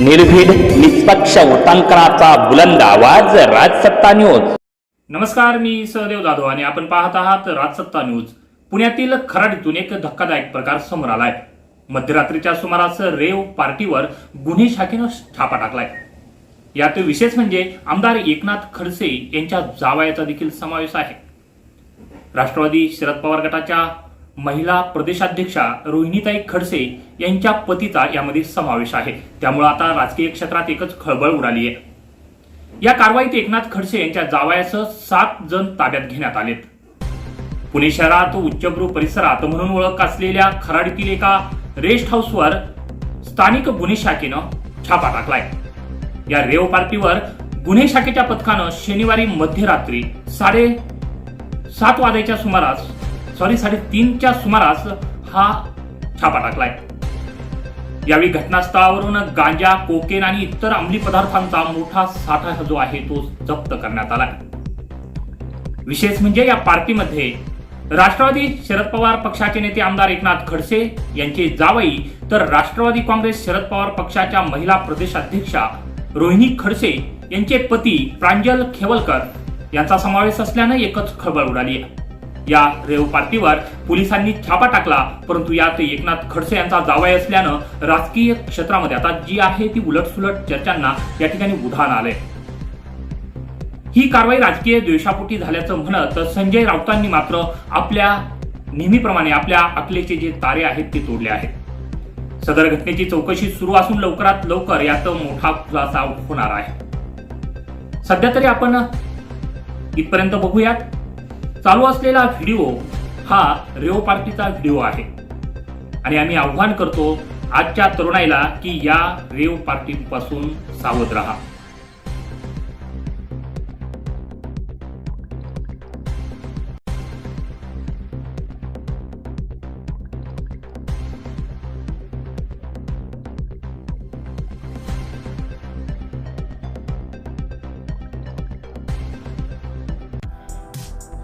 निर्भीड निष्पक्ष उटांकनाचा बुलंद आवाज राजसत्ता न्यूज. नमस्कार मी सहदेव जाधव आणि आपण पाहत आहात राजसत्ता न्यूज. पुण्यातील खराडीतून एक धक्कादायक प्रकार समोर आलाय. मध्यरात्रीच्या सुमारास रेव पार्टीवर गुन्हे शाखेनं छापा टाकलाय. यात विशेष म्हणजे आमदार एकनाथ खडसे यांच्या जावयाचा देखील समावेश आहे. राष्ट्रवादी शरद पवार गटाच्या महिला प्रदेशाध्यक्षा रोहिणीताई खडसे यांच्या पतीचा यामध्ये समावेश आहे. त्यामुळे आता राजकीय क्षेत्रात एकच खळबळ उडाली आहे. या कारवाईत एकनाथ खडसे यांच्या जावयासह सात जण ताब्यात घेण्यात आलेत. पुणे शहरात उच्चभ्रू परिसरात म्हणून ओळख असलेल्या खराडीतील एका रेस्ट हाऊसवर स्थानिक गुन्हे शाखेनं छापा टाकलाय. या रेव पार्टीवर गुन्हे शाखेच्या पथकानं शनिवारी मध्यरात्री साडे सात वाजायच्या सुमारास सॉरी साडेतीनच्या सुमारास हा छापा टाकलाय. यावेळी घटनास्थळावरून गांजा कोकेन आणि इतर अंमली पदार्थांचा मोठा साठा जो आहे तो जप्त करण्यात आला विशेष म्हणजे या पार्टीमध्ये राष्ट्रवादी शरद पवार पक्षाचे नेते आमदार एकनाथ खडसे यांचे जावई तर राष्ट्रवादी काँग्रेस शरद पवार पक्षाच्या महिला प्रदेशाध्यक्षा रोहिणी खडसे यांचे पती प्रांजल खेवलकर यांचा समावेश असल्यानं एकच खळबळ उडाली आहे. या रेव पार्टीवर पोलिसांनी छापा टाकला परंतु यात एकनाथ खडसे यांचा जावाय असल्यानं राजकीय क्षेत्रामध्ये आता जी आहे ती उलटसुलट चर्चांना या ठिकाणी उधाण आलंय. ही कारवाई राजकीय द्वेषापोटी झाल्याचं म्हणत संजय राऊतांनी मात्र आपल्या नेहमीप्रमाणे आपल्या अकलेचे जे तारे आहेत ते तोडले आहेत. सदर घटनेची चौकशी सुरू असून लवकरात लवकर यात मोठा खुलासा होणार आहे. सध्या तरी आपण इथपर्यंत बघूयात. चालू असलेला व्हिडिओ हा रेओ पार्टीचा व्हिडिओ आहे. आणि आम्ही आव्हान करतो आजच्या तरुणाईला की या रेव पार्टीपासून सावध राहा.